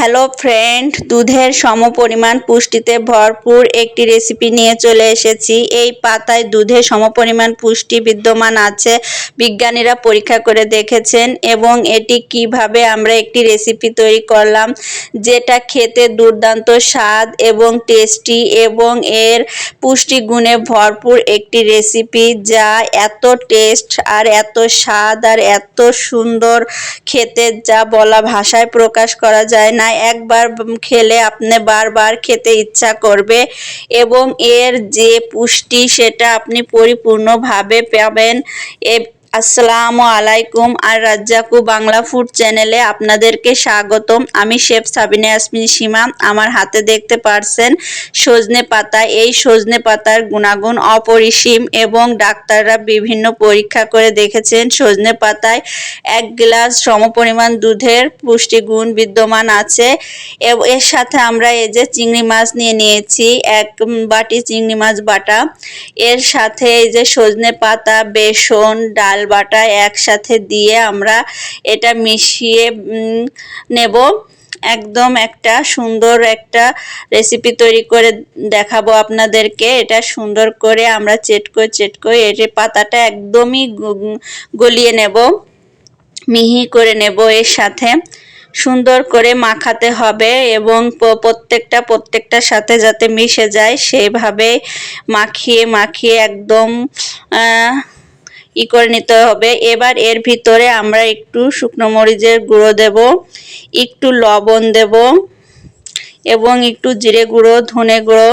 Hello friend, দুধের সমপরিমাণ পুষ্টিতে ভরপুর একটি রেসিপি নিয়ে চলে এসেছি। এই পাতায় দুধে সমপরিমাণ পুষ্টি বিদ্যমান আছে, বিজ্ঞানীরা পরীক্ষা করে দেখেছেন এবং এটি কীভাবে আমরা একটি রেসিপি তৈরি করলাম, যেটা খেতে দুর্দান্ত স্বাদ এবং টেস্টি এবং এর পুষ্টিগুণে ভরপুর একটি রেসিপি যা এত টেস্ট আর এত স্বাদ আর এত সুন্দর খেতে যা বলা ভাষায় প্রকাশ করা যায় না। একবার খেলে আপনি বারবার খেতে ইচ্ছা করবে এবং এর যে পুষ্টি সেটা আপনি পরিপূর্ণভাবে পাবেন আসসালামু আলাইকুম আর রাজ্জাকু বাংলা ফুড চ্যানেলে আপনাদেরকে স্বাগতম। আমি শেফ সাবিনা ইয়াসমিন সীমা। আমার হাতে দেখতে পারছেন সজনে পাতা। এই সজনে পাতার গুণাগুণ অপরিসীম এবং ডাক্তাররা বিভিন্ন পরীক্ষা করে দেখেছেন সজনে পাতায় এক গ্লাস সমপরিমাণ দুধের পুষ্টিগুণ বিদ্যমান আছে। এর সাথে আমরা এই যে চিংড়ি মাছ নিয়ে নিয়েছি, এক বাটি চিংড়ি মাছ বাটা। এর সাথে এই যে সজনে পাতা, বেসন, ডাল বাটা একসাথে দিয়ে আমরা এটা মিশিয়ে নেব। একদম একটা সুন্দর একটা রেসিপি তৈরি করে দেখাবো আপনাদেরকে। এটা সুন্দর করে আমরা চেটকো চেটকো এর পাতাটা একদমই গলিয়ে নেব। মিহি করে নেব এর সাথে। সুন্দর করে মাখাতে হবে এবং প্রত্যেকটা প্রত্যেকটার সাথে যাতে মিশে যায় সেইভাবে মাখিয়ে মাখিয়ে একদম ই করে নিতে হবে। এবার এর ভিতরে আমরা একটু শুকনো মরিচের গুঁড়ো দেব, একটু লবণ দেব এবং একটু জিরে গুঁড়ো, ধনে গুঁড়ো,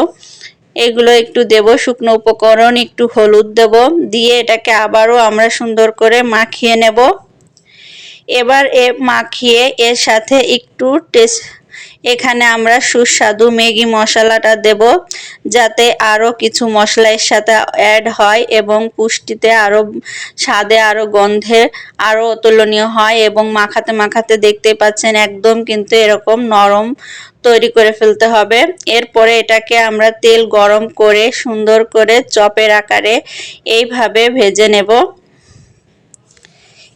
এগুলো একটু দেব। শুকনো উপকরণ একটু হলুদ দেব। দিয়ে এটাকে আবারও আমরা সুন্দর করে মাখিয়ে নেব। এবার এ মাখিয়ে এর সাথে একটু টেস্ট এখানে আমরা সুস্বাদু ম্যাগি মশলাটা দেব, যাতে আরও কিছু মশলা এর সাথে অ্যাড হয় এবং পুষ্টিতে আরও স্বাদে আরও গন্ধে আরও অতুলনীয় হয় এবং মাখাতে মাখাতে দেখতে পাচ্ছেন একদম কিন্তু এরকম নরম তৈরি করে ফেলতে হবে। এরপরে এটাকে আমরা তেল গরম করে সুন্দর করে চপের আকারে এইভাবে ভেজে নেব।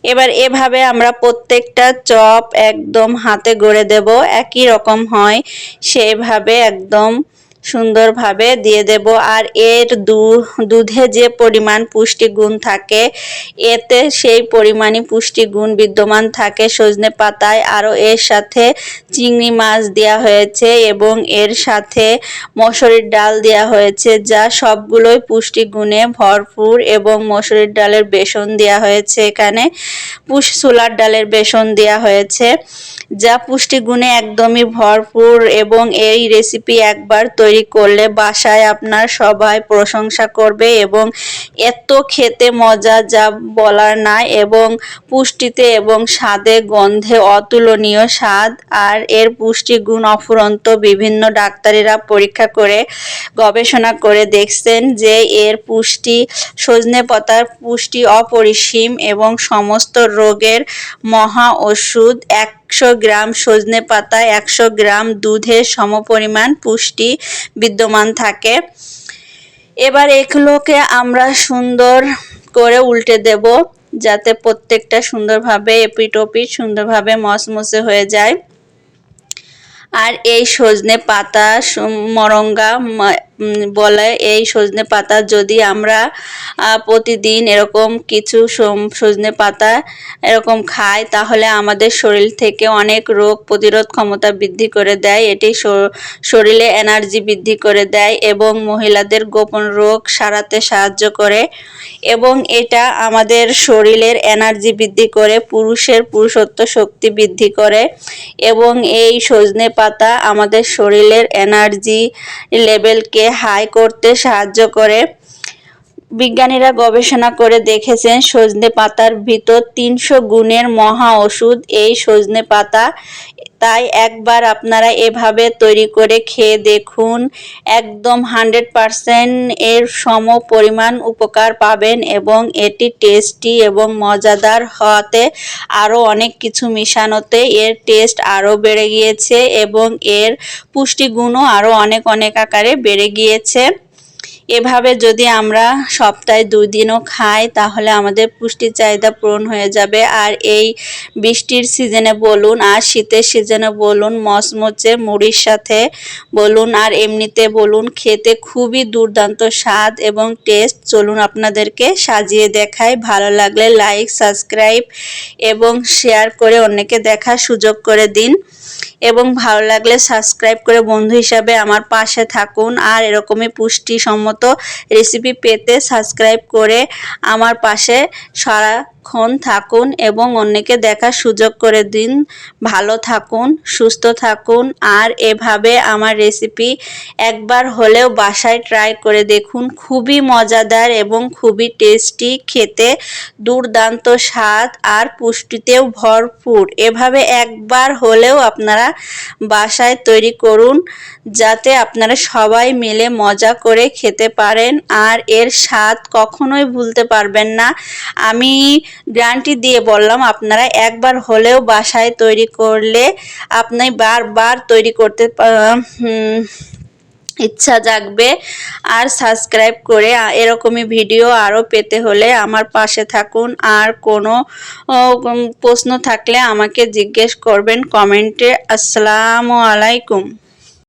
এবার এভাবে আমরা প্রত্যেকটা চপ একদম হাতে গড়ে দেব। একই রকম হয় সেভাবে একদম সুন্দরভাবে দিয়ে দেব। আর এর দুধে যে পরিমাণ পুষ্টিগুণ থাকে, এতে সেই পরিমাণই পুষ্টিগুণ বিদ্যমান থাকে। সজনে পাতায় আরও এর সাথে চিংড়ি মাছ দেওয়া হয়েছে এবং এর সাথে মসুরির ডাল দেওয়া হয়েছে, যা সবগুলোই পুষ্টিগুণে ভরপুর এবং মসুরির ডালের বেসন দেওয়া হয়েছে এখানে। পুষ ছোলার ডালের বেসন দেওয়া হয়েছে, যা পুষ্টিগুণে একদমই ভরপুর এবং এই রেসিপি একবার তৈরি করলে বাসায় আপনার সবাই প্রশংসা করবে এবং এত খেতে মজা যা বলার না এবং পুষ্টিতে এবং স্বাদে গন্ধে অতুলনীয় স্বাদ। আর এর পুষ্টিগুণ অফুরন্ত। বিভিন্ন ডাক্তারেরা পরীক্ষা করে গবেষণা করে দেখছেন যে এর পুষ্টি সজনে পাতার পুষ্টি অপরিসীম এবং সমস্ত রোগের মহা ওষুধ একশো গ্রাম সজনে পাতা, একশো গ্রাম দুধের সমপরিমাণ পুষ্টি বিদ্যমান থাকে। এবার এগুলোকে আমরা সুন্দর করে উল্টে দেব যাতে প্রত্যেকটা সুন্দরভাবে এপিটোপিট সুন্দরভাবে মসমসে হয়ে যায়। আর এই সজনে পাতা মরঙ্গা বলে, এই সজনে পাতা যদি আমরা প্রতিদিন এরকম কিছু সজনে পাতা এরকম খাই, তাহলে আমাদের শরীর থেকে অনেক রোগ প্রতিরোধ ক্ষমতা বৃদ্ধি করে দেয়। এটি শরীরে এনার্জি বৃদ্ধি করে দেয় এবং মহিলাদের গোপন রোগ সারাতে সাহায্য করে এবং এটা আমাদের শরীরের এনার্জি বৃদ্ধি করে, পুরুষের পুরুষত্ব শক্তি বৃদ্ধি করে এবং এই সজনে পাতা আমাদের শরীরের এনার্জি লেভেলকে হাই করতে সাহায্য করে। বিজ্ঞানীরা গবেষণা করে দেখেছেন, সজনে পাতার ভিতর তিনশো গুণের মহা ওষুধ, এই সজনে পাতা তাই একবার আপনারা এভাবে তৈরি করে খেয়ে দেখুন। একদম হান্ড্রেড পারসেন্ট এর সম পরিমাণ উপকার পাবেন এবং এটি টেস্টি এবং মজাদার হওয়াতে আরও অনেক কিছু মিশানোতে এর টেস্ট আরও বেড়ে গিয়েছে এবং এর পুষ্টিগুণও আরও অনেক অনেক আকারে বেড়ে গিয়েছে। এভাবে যদি আমরা সপ্তাহে দুই দিনও খাই, তাহলে আমাদের পুষ্টির চাহিদা পূরণ হয়ে যাবে। আর এই বৃষ্টির সিজনে বলুন, আর শীতের সিজনে বলুন, মচমচে মুড়ির সাথে বলুন, আর এমনিতে বলুন, খেতে খুবই দুর্দান্ত স্বাদ এবং টেস্ট চলুন আপনাদেরকে সাজিয়ে দেখাই। ভালো লাগলে লাইক সাবস্ক্রাইব এবং শেয়ার করে অন্যকে দেখার সুযোগ করে দিন। এবং ভালো লাগলে সাবস্ক্রাইব করে বন্ধু হিসাবে আমার পাশে থাকুন। আর এরকমই পুষ্টিসম্মত রেসিপি পেতে সাবস্ক্রাইব করে আমার পাশে সারাক্ষণ থাকুন এবং অন্যকে দেখার সুযোগ করে দিন। ভালো থাকুন, সুস্থ থাকুন। আর এভাবে আমার রেসিপি একবার হলেও বাসায় ট্রাই করে দেখুন। খুবই মজাদার এবং খুবই টেস্টি খেতে দুর্দান্ত স্বাদ আর পুষ্টিতেও ভরপুর। এভাবে একবার হলেও আপনারা বাসায় তৈরি করুন, যাতে আপনারা সবাই মিলে মজা করে খেতে পারেন। আর এর স্বাদ কখনোই ভুলতে পারবেন না। আমি গ্যারান্টি দিয়ে বললাম, আপনারা একবার হলেও বাসায় তৈরি করলে আপনি বারবার তৈরি করতে ইচ্ছা জাগবে। আর সাবস্ক্রাইব করে এরকমই ভিডিও আরও পেতে হলে আমার পাশে থাকুন। আর কোনো প্রশ্ন থাকলে আমাকে জিজ্ঞেস করবেন কমেন্টে। আসসালামু আলাইকুম।